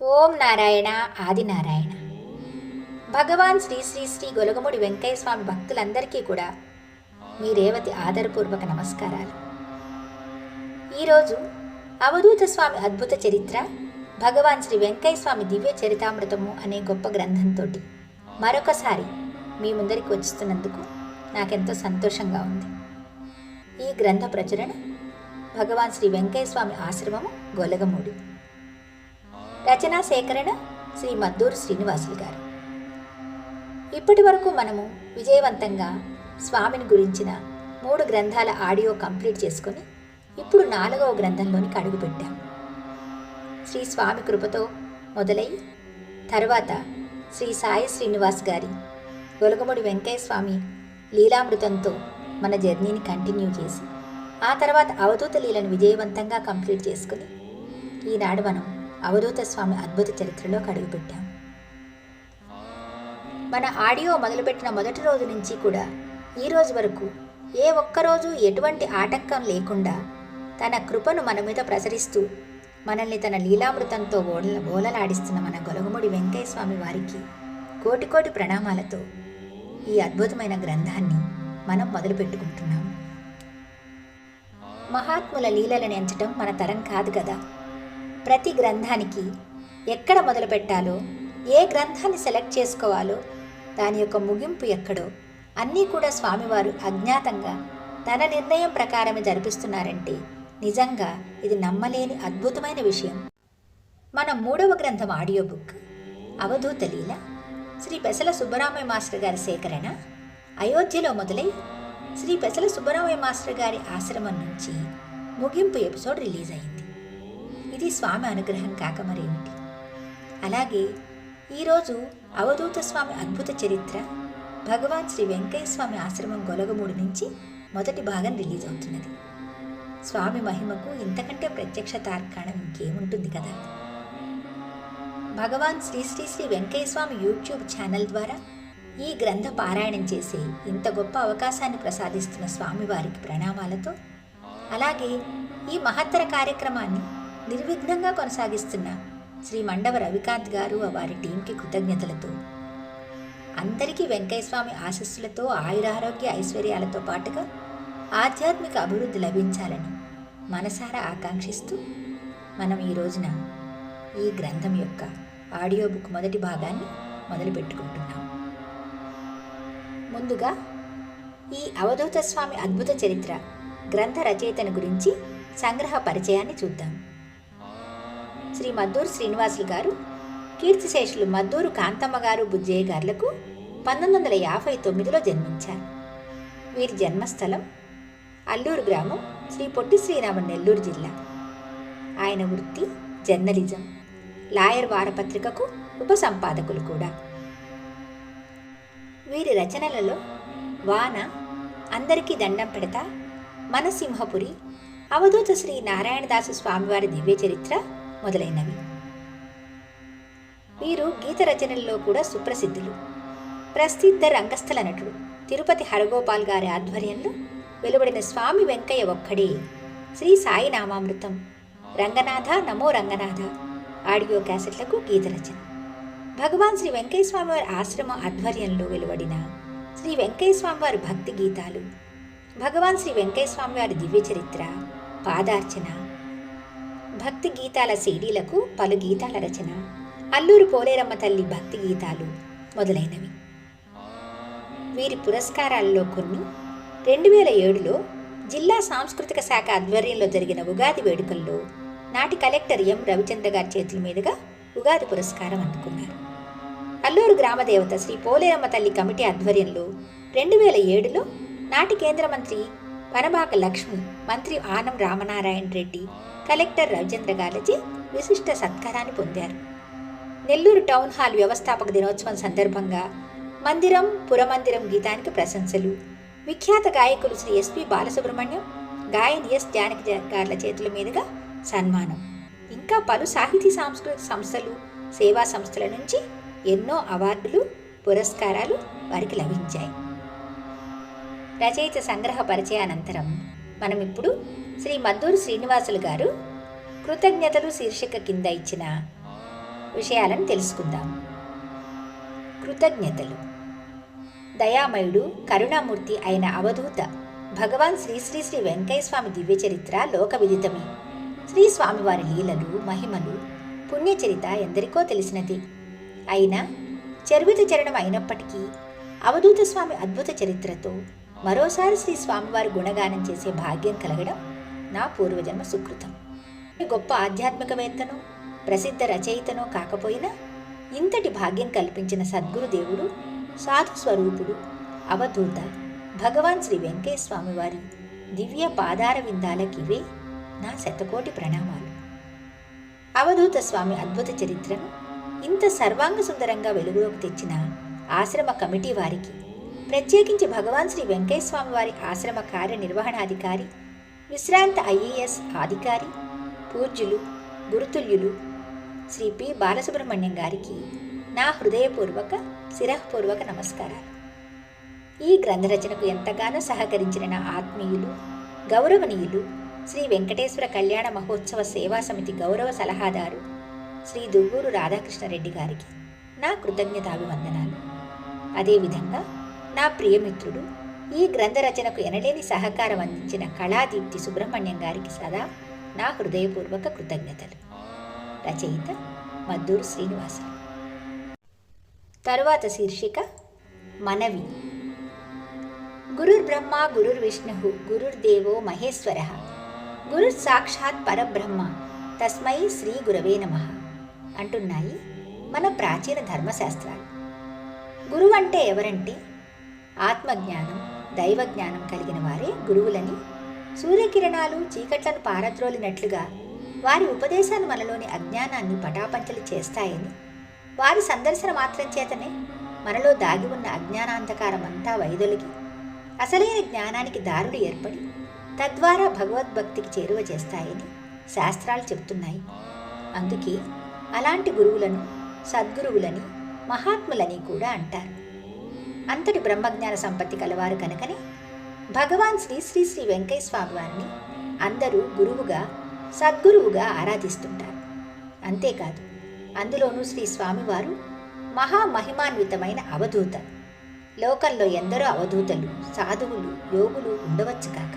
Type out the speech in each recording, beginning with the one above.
ఓం నారాయణ ఆదినారాయణ భగవాన్ శ్రీ శ్రీ శ్రీ గొలగముడి వెంకయ్య స్వామి భక్తులందరికీ కూడా మీ రేవతి ఆదరపూర్వక నమస్కారాలు. ఈరోజు అవధూత స్వామి అద్భుత చరిత్ర భగవాన్ శ్రీ వెంకయ్య స్వామి దివ్య చరితామృతము అనే గొప్ప గ్రంథంతో మరొకసారి మీ ముందరికి వచ్చిస్తున్నందుకు నాకెంతో సంతోషంగా ఉంది. ఈ గ్రంథ ప్రచురణ భగవాన్ శ్రీ వెంకయ్య స్వామి ఆశ్రమము గొలగమూడి. రచనా సేకరణ శ్రీ మద్దూరు శ్రీనివాసులు గారు. ఇప్పటి వరకు మనము విజయవంతంగా స్వామిని గురించిన మూడు గ్రంథాల ఆడియో కంప్లీట్ చేసుకొని ఇప్పుడు నాలుగవ గ్రంథంలోనికి అడుగుపెట్టాం. శ్రీ స్వామి కృపతో మొదలై తర్వాత శ్రీ సాయి శ్రీనివాస్ గారి గొలగముడి వెంకయ్య స్వామి లీలామృతంతో మన జర్నీని కంటిన్యూ చేసి ఆ తర్వాత అవధూత లీలను విజయవంతంగా కంప్లీట్ చేసుకుని ఈనాడు మనం అవధూత స్వామి అద్భుత చరిత్రలో కడుగుపెట్టాం. మన ఆడియో మొదలుపెట్టిన మొదటి రోజు నుంచి కూడా ఈ రోజు వరకు ఏ ఒక్కరోజు ఎటువంటి ఆటంకం లేకుండా తన కృపను మన మీద ప్రసరిస్తూ మనల్ని తన లీలామృతంతో ఓల ఓలలాడిస్తున్న మన గొలగముడి వెంకయ్య స్వామి వారికి కోటి కోటి ప్రణామాలతో ఈ అద్భుతమైన గ్రంథాన్ని మనం మొదలుపెట్టుకుంటున్నాం. మహాత్ముల లీలలను ఎంచటం మన తరం కాదు కదా. ప్రతి గ్రంథానికి ఎక్కడ మొదలు పెట్టాలో ఏ గ్రంథాన్ని సెలెక్ట్ చేసుకోవాలో దాని యొక్క ముగింపు ఎక్కడో అన్నీ కూడా స్వామివారు అజ్ఞాతంగా తన నిర్ణయం ప్రకారమే జరిపిస్తున్నారంటే నిజంగా ఇది నమ్మలేని అద్భుతమైన విషయం. మన మూడవ గ్రంథం audio book Avadhuta Leela Shri Pesala Subbaramayya master గారి సేకరణ అయోధ్యలో మొదలై శ్రీ పెసల సుబ్బరామయ్య మాస్టర్ గారి ఆశ్రమం నుంచి ముగింపు ఎపిసోడ్ రిలీజ్ అయింది. ఇది స్వామి అనుగ్రహం కాక మరేమిటి? అలాగే ఈరోజు అవధూత స్వామి అద్భుత చరిత్ర భగవాన్ శ్రీ వెంకయ్య స్వామి ఆశ్రమం గొలగమూడి నుంచి మొదటి భాగం రిలీజ్ అవుతున్నది. స్వామి మహిమకు ఇంతకంటే ప్రత్యక్ష తార్కాణం ఇంకేముంటుంది కదా? భగవాన్ శ్రీ శ్రీ శ్రీ వెంకయ్య స్వామి యూట్యూబ్ ఛానల్ ద్వారా ఈ గ్రంథ పారాయణం చేసే ఇంత గొప్ప అవకాశాన్ని ప్రసాదిస్తున్న స్వామివారికి ప్రణామాలతో అలాగే ఈ మహత్తర కార్యక్రమాన్ని నిర్విఘ్నంగా కొనసాగిస్తున్న శ్రీ మండవ రవికాంత్ గారు వారి టీంకి కృతజ్ఞతలతో అందరికీ వెంకయ్య స్వామి ఆశస్సులతో ఆయురారోగ్య ఐశ్వర్యాలతో పాటుగా ఆధ్యాత్మిక అభివృద్ధి లభించాలని మనసారా ఆకాంక్షిస్తూ మనం ఈ రోజున ఈ గ్రంథం యొక్క ఆడియో బుక్ మొదటి భాగాన్ని మొదలుపెట్టుకుంటున్నాం ముందుగా ఈ అవధూత స్వామి అద్భుత చరిత్ర గ్రంథ రచయితను గురించి సంగ్రహ పరిచయాన్ని చూద్దాం. శ్రీ మద్దూరు శ్రీనివాసులు గారు కీర్తిశేషులు మద్దూరు కాంతమ్మ గారు బుజ్జయ్య గారులకు పంతొమ్మిది వందల యాభై తొమ్మిదిలో జన్మించారు. వీరి జన్మస్థలం అల్లూరు గ్రామం శ్రీ పొట్టి శ్రీరామ నెల్లూరు జిల్లా. ఆయన వృత్తి జర్నలిజం లాయర్ వారపత్రికకు ఉప సంపాదకులు కూడా. వీరి రచనలలో వాన అందరికీ దండం పెడతా మనసింహపురి అవధూత శ్రీ నారాయణదాసు స్వామివారి దివ్య చరిత్ర మొదలైనవి. వీరు గీత రచనల్లో కూడా సుప్రసిద్ధులు. ప్రసిద్ధ రంగస్థల నటుడు తిరుపతి హరగోపాల్ గారి ఆధ్వర్యంలో వెలువడిన స్వామి వెంకయ్య ఒక్కడే శ్రీ సాయి నామామృతం రంగనాథ నమో రంగనాథ ఆడియో క్యాసెట్లకు గీత రచన. భగవాన్ శ్రీ వెంకయ్య స్వామివారి ఆశ్రమ ఆధ్వర్యంలో వెలువడిన శ్రీ వెంకయ్య స్వామివారి భక్తి గీతాలు భగవాన్ శ్రీ వెంకయ్య స్వామివారి దివ్య చరిత్ర పాదార్చన భక్తి గీతాల సీడీలకు పలు గీతాల రచన. అల్లూరు పోలేరమ్మ తల్లి భక్తి గీతాలు మొదలైనవి. వీరి పురస్కారాల్లో కొన్ని రెండు వేల ఏడులో జిల్లా సాంస్కృతిక శాఖ ఆధ్వర్యంలో జరిగిన ఉగాది వేడుకల్లో నాటి కలెక్టర్ ఎం రవిచంద్ర గారి చేతుల మీదుగా ఉగాది పురస్కారం అందుకున్నారు. అల్లూరు గ్రామదేవత శ్రీ పోలేరమ్మ తల్లి కమిటీ ఆధ్వర్యంలో రెండు వేల ఏడులో నాటి కేంద్ర మంత్రి పనబాక లక్ష్మి మంత్రి ఆనం రామనారాయణ రెడ్డి కలెక్టర్ రవిచంద్ర గారిచే విశిష్ట సత్కారాన్ని పొందారు. నెల్లూరు టౌన్ హాల్ వ్యవస్థాపక దినోత్సవం సందర్భంగా మందిరం పురమందిరం గీతానికి ప్రశంసలు. విఖ్యాత గాయకులు శ్రీ ఎస్పి బాలసుబ్రహ్మణ్యం గాయని ఎస్ జానకి గార్ల చేతుల మీదుగా సన్మానం. ఇంకా పలు సాహితీ సాంస్కృతిక సంస్థలు సేవా సంస్థల నుంచి ఎన్నో అవార్డులు పురస్కారాలు వారికి లభించాయి. రచయిత సంగ్రహ పరిచయానంతరం మనం ఇప్పుడు శ్రీ మద్దూరు శ్రీనివాసులు గారు కృతజ్ఞతలు శీర్షిక కింద ఇచ్చిన విషయాలను తెలుసుకుందాం. కృతజ్ఞతలు. దయామయుడు కరుణామూర్తి అయిన అవధూత భగవాన్ శ్రీ శ్రీ శ్రీ వెంకయ్యస్వామి దివ్య చరిత్ర లోక విదితమే శ్రీ స్వామివారి లీలలు మహిమలు పుణ్యచరిత ఎందరికో తెలిసినది. అయినా చరువిత చరణం అయినప్పటికీ అవధూత స్వామి అద్భుత చరిత్రతో మరోసారి శ్రీ స్వామివారి గుణగానం చేసే భాగ్యం కలగడం నా పూర్వజన్మ సుకృతం. గొప్ప ఆధ్యాత్మికవేత్తను ప్రసిద్ధ రచయితనో కాకపోయినా ఇంతటి భాగ్యం కల్పించిన సద్గురుదేవుడు సాధు స్వరూపుడు అవధూత భగవాన్ శ్రీ వెంకటేశ్వమి వారి దివ్య పాదార విందాలకివే నా శతకోటి ప్రణామాలు. అవధూత స్వామి అద్భుత చరిత్రను ఇంత సర్వాంగ సుందరంగా వెలుగులోకి తెచ్చిన ఆశ్రమ కమిటీ వారికి ప్రత్యేకించి భగవాన్ శ్రీ వెంకటేశ్వమి వారి ఆశ్రమ కార్యనిర్వహణాధికారి విశ్రాంత ఐఏఎస్ అధికారి పూజ్యులు గురుతుల్యులు శ్రీ పి. బాలసుబ్రహ్మణ్యం గారికి నా హృదయపూర్వక శిరఃపూర్వక నమస్కారాలు. ఈ గ్రంథరచనకు ఎంతగానో సహకరించిన నా ఆత్మీయులు గౌరవనీయులు శ్రీ వెంకటేశ్వర కళ్యాణ మహోత్సవ సేవా సమితి గౌరవ సలహాదారు శ్రీ దువ్వూరు రాధాకృష్ణారెడ్డి గారికి నా కృతజ్ఞతాభివందనాలు. అదేవిధంగా నా ప్రియమిత్రుడు ఈ గ్రంథ రచనకు ఎనలేని సహకారం అందించిన కళాదీప్తి సుబ్రహ్మణ్యం గారికి సదా నా హృదయపూర్వక కృతజ్ఞతలు. రచయిత మద్దూరు శ్రీనివాసరావు తరువాత శీర్షిక మనవి. గురుర్ బ్రహ్మ గురుర్ విష్ణు గురుర్దేవో మహేశ్వర గురు సాక్షాత్ పరబ్రహ్మ తస్మై శ్రీ గురవే నమ అంటున్నాయి మన ప్రాచీన ధర్మశాస్త్రాలు. గురువు అంటే ఎవరంటే ఆత్మజ్ఞానం దైవ జ్ఞానం కలిగిన వారే గురువులని. సూర్యకిరణాలు చీకట్లను పారద్రోలినట్లుగా వారి ఉపదేశాలు మనలోని అజ్ఞానాన్ని పటాపంచలు చేస్తాయని వారి సందర్శన మాత్రం చేతనే మనలో దాగి ఉన్న అజ్ఞానాంధకారం అంతా వైదొలిగి అసలైన జ్ఞానానికి దారులు ఏర్పడి తద్వారా భగవద్భక్తికి చేరువ చేస్తాయని శాస్త్రాలు చెప్తున్నాయి అందుకే అలాంటి గురువులను సద్గురువులని మహాత్ములని కూడా అంటారు. అంతటి బ్రహ్మజ్ఞాన సంపత్తి కలవారు కనుకనే భగవాన్ శ్రీ శ్రీ శ్రీ వెంకయ్య స్వామి వారిని అందరూ గురువుగా సద్గురువుగా ఆరాధిస్తుంటారు. అంతేకాదు అందులోనూ శ్రీ స్వామివారు మహామహిమాన్వితమైన అవధూత లోకంలో ఎందరో అవధూతలు సాధువులు యోగులు ఉండవచ్చు కాక.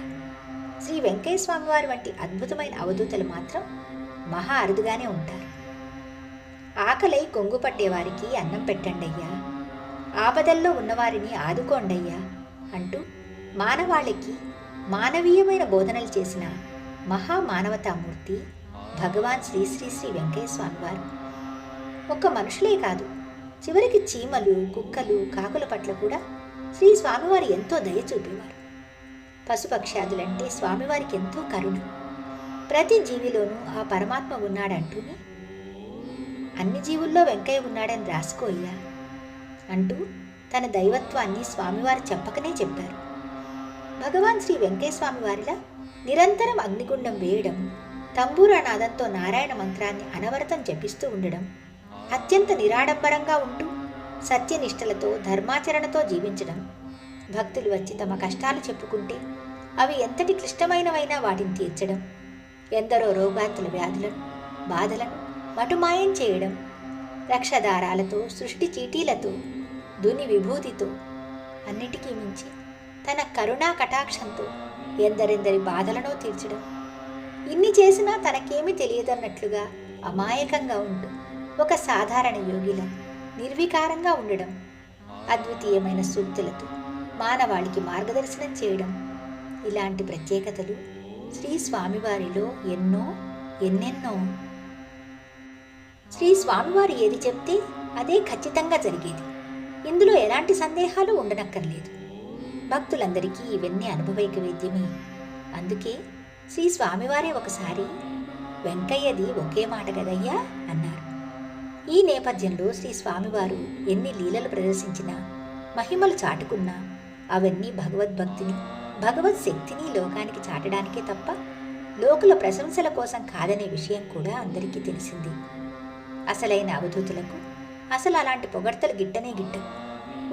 శ్రీ వెంకయ్య స్వామివారి వంటి అద్భుతమైన అవధూతలు మాత్రం మహా అరుదుగానే ఉంటారు. ఆకలై కొంగు పట్టేవారికి అన్నం పెట్టండయ్యా ఆపదల్లో ఉన్నవారిని ఆదుకోండయ్యా అంటూ మానవాళికి మానవీయమైన బోధనలు చేసిన మహామానవతామూర్తి భగవాన్ శ్రీ శ్రీ శ్రీ వెంకయ్య స్వామివారు ఒక్క మనుషులే కాదు చివరికి చీమలు కుక్కలు కాకుల పట్ల కూడా శ్రీ స్వామివారు ఎంతో దయ చూపేవారు. పశుపక్షాదులంటే స్వామివారికి ఎంతో కరుణ. ప్రతి జీవిలోనూ ఆ పరమాత్మ ఉన్నాడంటూనే అన్ని జీవుల్లో వెంకయ్య ఉన్నాడని రాసుకోయ్యా. అంటూ తన దైవత్వాన్ని స్వామివారు చెప్పకనే చెప్పారు. భగవాన్ శ్రీ వెంకయ్య వారిలా నిరంతరం అగ్నిగుండం వేయడం తంబూరనాదంతో నారాయణ మంత్రాన్ని అనవరతం జపిస్తూ ఉండడం అత్యంత నిరాడంబరంగా ఉంటూ సత్యనిష్టలతో ధర్మాచరణతో జీవించడం భక్తులు వచ్చి తమ కష్టాలు చెప్పుకుంటే అవి ఎంతటి క్లిష్టమైనవైనా వాటిని తీర్చడం ఎందరో రోగాంతుల వ్యాధులను బాధలను మటుమాయం చేయడం రక్షదారాలతో సృష్టి చీటీలతో దుని విభూతితో. అన్నిటికీ మించి తన కరుణా కటాక్షంతో ఎందరెందరి బాధలను తీర్చడం. ఇన్ని చేసినా తనకేమీ తెలియదన్నట్లుగా అమాయకంగా ఉంటూ ఒక సాధారణ యోగిలా నిర్వికారంగా ఉండడం. అద్వితీయమైన సూక్తులతో మానవాళికి మార్గదర్శనం చేయడం. ఇలాంటి ప్రత్యేకతలు శ్రీ స్వామివారిలో ఎన్నో ఎన్నెన్నో. శ్రీ స్వామివారు ఏది చెప్తే అదే ఖచ్చితంగా జరిగేది. ఇందులో ఎలాంటి సందేహాలు ఉండనక్కర్లేదు. భక్తులందరికీ ఇవన్నీ అనుభవైక వేద్యమే అందుకే శ్రీ స్వామివారే ఒకసారి వెంకయ్యది ఒకే మాట కదయ్యా అన్నారు. ఈ నేపథ్యంలో శ్రీ స్వామివారు ఎన్ని లీలలు ప్రదర్శించినా మహిమలు చాటుకున్నా అవన్నీ భగవద్భక్తిని భగవత్ శక్తిని లోకానికి చాటడానికే తప్ప లోకుల ప్రశంసల కోసం కాదనే విషయం కూడా అందరికీ తెలిసింది. అసలైన అవధూతులకు అసలు అలాంటి పొగడ్తలు గిట్టనే గిట్టవు.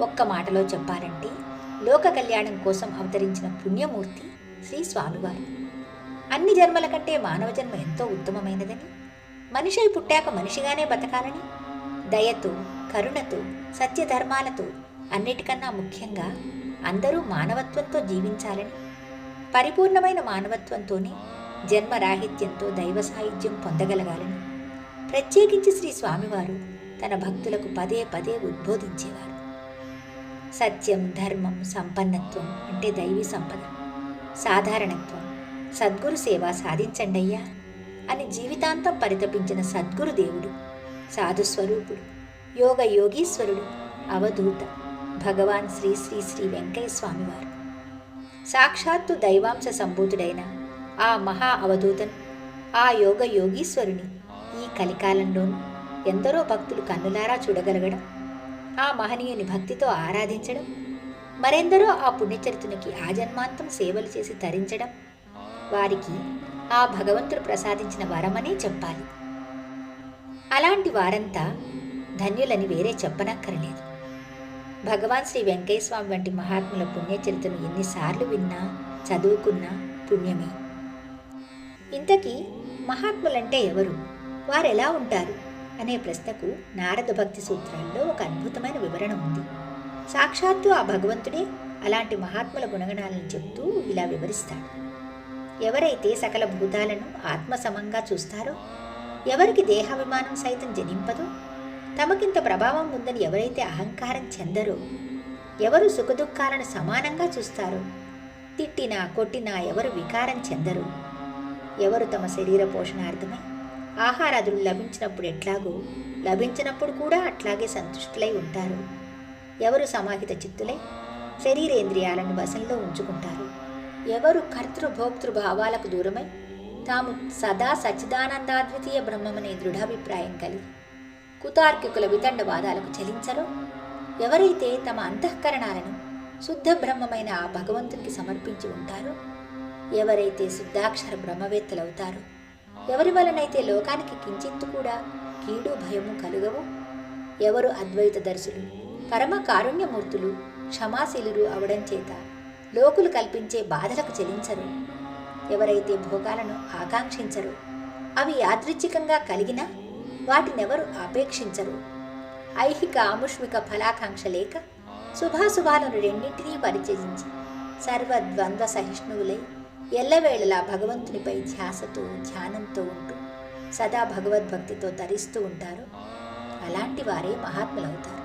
ఒక్క మాటలో చెప్పాలంటే లోక కళ్యాణం కోసం అవతరించిన పుణ్యమూర్తి శ్రీ స్వామివారు. అన్ని జన్మల కంటే మానవ జన్మ ఎంతో ఉత్తమమైనదని మనిషి పుట్టాక మనిషిగానే బతకాలని దయతో కరుణతో సత్యధర్మాలతో అన్నిటికన్నా ముఖ్యంగా అందరూ మానవత్వంతో జీవించాలని పరిపూర్ణమైన మానవత్వంతోనే జన్మరాహిత్యంతో దైవ సాహిత్యం పొందగలగాలని ప్రత్యేకించి శ్రీ స్వామివారు తన భక్తులకు పదే పదే ఉద్బోధించేవారు సత్యం ధర్మం సంపన్నత్వం అంటే దైవీ సంపద. సాధారణత్వం సద్గురు సేవ సాధించండయ్యా అని జీవితాంతం పరితపించిన సద్గురు దేవుడు సాధుస్వరూపుడు యోగ యోగీశ్వరుడు అవధూత భగవాన్ శ్రీ శ్రీ శ్రీ వెంకయ్య స్వామివారు సాక్షాత్తు దైవాంశ సంభూతుడైన ఆ మహా అవధూతను ఆ యోగ యోగీశ్వరుని ఈ కలికాలంలోనూ ఎందరో భక్తులు కన్నులారా చూడగలగడం ఆ మహనీయుని భక్తితో ఆరాధించడం మరెందరో ఆ పుణ్యచరితునికి ఆజన్మాంతం సేవలు చేసి తరించడం వారికి ఆ భగవంతుడు ప్రసాదించిన వరమనే చెప్పాలి. అలాంటి వారంతా ధన్యులని వేరే చెప్పనక్కరలేదు. భగవాన్ శ్రీ వెంకయ్యస్వామి వంటి మహాత్ముల పుణ్యచరితను ఎన్నిసార్లు విన్నా చదువుకున్నా పుణ్యమే. ఇంతకీ మహాత్ములంటే ఎవరు? వారెలా ఉంటారు? అనే ప్రశ్నకు నారద భక్తి సూత్రాల్లో ఒక అద్భుతమైన వివరణ ఉంది. సాక్షాత్తు ఆ భగవంతుడే అలాంటి మహాత్ముల గుణగణాలను చెప్తూ ఇలా వివరిస్తాడు. ఎవరైతే సకల భూతాలను ఆత్మసమంగా చూస్తారో ఎవరికి దేహాభిమానం సైతం జనింపదో తమకింత ప్రభావం ఉందని ఎవరైతే అహంకారం చెందరో ఎవరు సుఖదుఖాలను సమానంగా చూస్తారో తిట్టినా కొట్టినా ఎవరు వికారం చెందరు. ఎవరు తమ శరీర పోషణార్థమై ఆహారాదులు లభించినప్పుడు ఎట్లాగో? లభించినప్పుడు కూడా అట్లాగే సంతుష్టులై ఉంటారు. ఎవరు సమాహిత చిత్తులై? శరీరేంద్రియాలను వశంలో ఉంచుకుంటారు. ఎవరు కర్తృభోక్తృ భావాలకు దూరమై? తాము సదా సచ్చిదానందాద్వితీయ బ్రహ్మమనే దృఢాభిప్రాయం కలిగి కుతార్కికుల వితండవాదాలకు చలించరో? ఎవరైతే తమ అంతఃకరణాలను శుద్ధ బ్రహ్మమైన ఆ భగవంతునికి సమర్పించి ఉంటారో? ఎవరైతే శుద్ధాక్షర బ్రహ్మవేత్తలవుతారో? ఎవరి వలనైతే లోకానికి కించిత్తు కూడా కీడు భయము కలుగవు? ఎవరు అద్వైత దర్శులు పరమ కారుణ్యమూర్తులు క్షమాశీలురు అవడం చేత లోకులు కల్పించే బాధలకు చెలించరు. ఎవరైతే భోగాలను ఆకాంక్షించరు అవి యాదృచ్ఛికంగా కలిగినా వాటినెవరు ఆపేక్షించరు. ఐహిక ఆముష్మిక ఫలాకాంక్ష లేక శుభాశుభాలను రెండింటినీ పరిచయించి సర్వద్వంద్వ సహిష్ణువులై ఎల్లవేళలా భగవంతునిపై ధ్యాసతో ధ్యానంతో ఉంటూ సదా భగవద్భక్తితో తరిస్తూ ఉంటారు. అలాంటి వారే మహాత్ములవుతారు.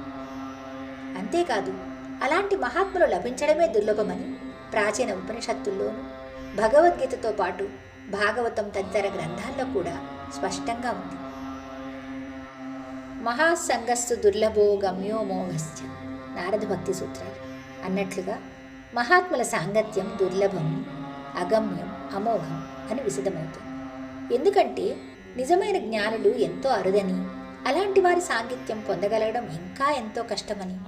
అంతేకాదు అలాంటి మహాత్ములు లభించడమే దుర్లభమని ప్రాచీన ఉపనిషత్తుల్లోనూ భగవద్గీతతో పాటు భాగవతం తదితర గ్రంథాల్లో కూడా స్పష్టంగా ఉంది. మహాసంగస్సు దుర్లభో గమ్యో మోహస్య నారద భక్తి సూత్రాలు. అన్నట్లుగా మహాత్ముల సాంగత్యం దుర్లభం. అగమ్యం అమోఘం అని విశదమవుతుంది. ఎందుకంటే నిజమైన జ్ఞానులు ఎంతో అరుదని అలాంటి వారి సాంగిత్యం పొందగలగడం ఇంకా ఎంతో కష్టమని.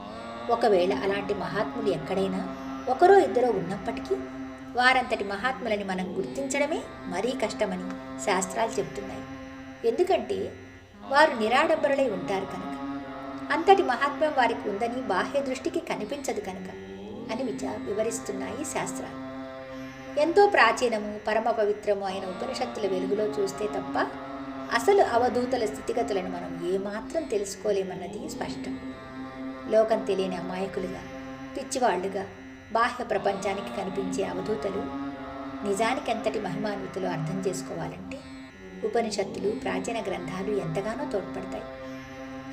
ఒకవేళ అలాంటి మహాత్ములు ఎక్కడైనా ఒకరో ఇద్దరో ఉన్నప్పటికీ వారంతటి మహాత్ములని మనం గుర్తించడమే మరీ కష్టమని శాస్త్రాలు చెబుతున్నాయి. ఎందుకంటే వారు నిరాడంబరులై ఉంటారు కనుక. అంతటి మహాత్మ్యం వారికి ఉందని బాహ్య దృష్టికి కనిపించదు కనుక అని విచ వివరిస్తున్నాయి శాస్త్రాలు. ఎంతో ప్రాచీనము పరమ పవిత్రము అయిన ఉపనిషత్తుల వెలుగులో చూస్తే తప్ప అసలు అవధూతల స్థితిగతులను మనం ఏమాత్రం తెలుసుకోలేమన్నది స్పష్టం. లోకం తెలియని అమాయకులుగా పిచ్చివాళ్ళుగా బాహ్య ప్రపంచానికి కనిపించే అవధూతలు నిజానికి ఎంతటి మహిమాన్వితులు అర్థం చేసుకోవాలంటే ఉపనిషత్తులు ప్రాచీన గ్రంథాలు ఎంతగానో తోడ్పడతాయి.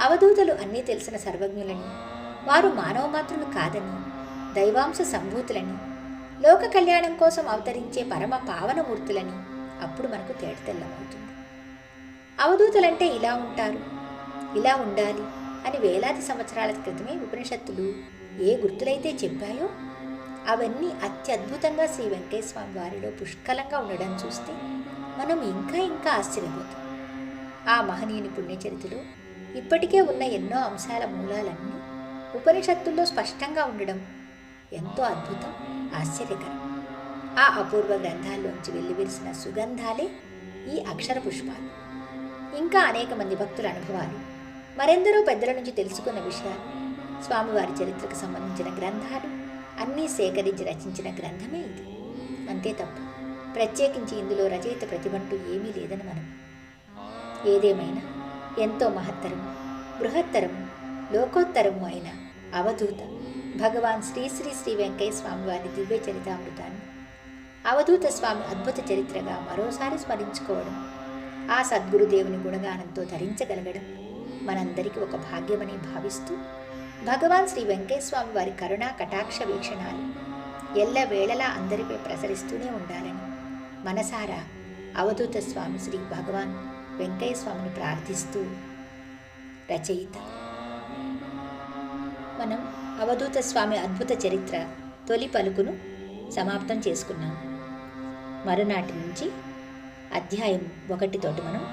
అవధూతలు అన్నీ తెలిసిన సర్వజ్ఞులని వారు మానవ మాత్రులు కాదని దైవాంశ సంభూతులని లోక కళ్యాణం కోసం అవతరించే పరమ పావనమూర్తులని అప్పుడు మనకు తేటతెల్లమవుతుంది అవధూతలంటే ఇలా ఉంటారు ఇలా ఉండాలి అని వేలాది సంవత్సరాల క్రితమే ఉపనిషత్తులు ఏ గుర్తులైతే చెప్పాయో అవన్నీ అత్యద్భుతంగా శ్రీ వెంకటేశ్వమి వారిలో పుష్కలంగా ఉండడం చూస్తే మనం ఇంకా ఇంకా ఆశ్చర్యపోతాం. ఆ మహనీయుని పుణ్యచరితలో ఇప్పటికే ఉన్న ఎన్నో అంశాల మూలాలన్నీ ఉపనిషత్తుల్లో స్పష్టంగా ఉండడం ఎంతో అద్భుతం ఆశ్చర్యకరం. ఆ అపూర్వ గ్రంథాల్లోంచి వెల్లివిరిసిన సుగంధాలే ఈ అక్షర పుష్పాలు. ఇంకా అనేక మంది భక్తుల అనుభవాలు. మరెందరో పెద్దల నుంచి తెలుసుకున్న విషయాలు స్వామివారి చరిత్రకు సంబంధించిన గ్రంథాలు అన్నీ సేకరించి రచించిన గ్రంథమే ఇది. అంతే తప్ప. ప్రత్యేకించి ఇందులో రచయిత ప్రతిభంటూ ఏమీ లేదని మనం. ఏదేమైనా ఎంతో మహత్తరము బృహత్తరము లోకోత్తరము అయిన అవధూత భగవాన్ శ్రీ శ్రీ శ్రీ వెంకయ్య స్వామి వారి దివ్య చరితామృతాన్ని అవధూత స్వామి అద్భుత చరిత్రగా మరోసారి స్మరించుకోవడం ఆ సద్గురుదేవుని గుణగానంతో ధరించగలగడం మనందరికీ ఒక భాగ్యమని భావిస్తూ భగవాన్ శ్రీ వెంకయ్య స్వామి వారి కరుణా కటాక్ష వీక్షణాలు ఎల్ల వేళలా అందరిపై ప్రసరిస్తూనే ఉండాలని మనసారా అవధూత స్వామి శ్రీ భగవాన్ వెంకయ్యస్వామిని ప్రార్థిస్తూ రచయిత. మనం అవధూత స్వామి అద్భుత చరిత్ర తొలి పలుకును సమాప్తం చేసుకున్నాం. మరునాటి నుంచి అధ్యాయం ఒకటితోటి మనం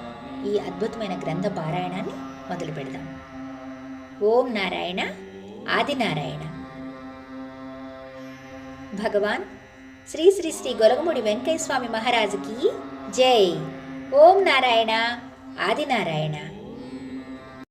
ఈ అద్భుతమైన గ్రంథ పారాయణాన్ని మొదలు పెడదాం. ఓం నారాయణ ఆదినారాయణ భగవాన్ శ్రీ శ్రీ శ్రీ గొలగముడి వెంకయ్య స్వామి మహారాజుకి జై. ఓం నారాయణ ఆదినారాయణ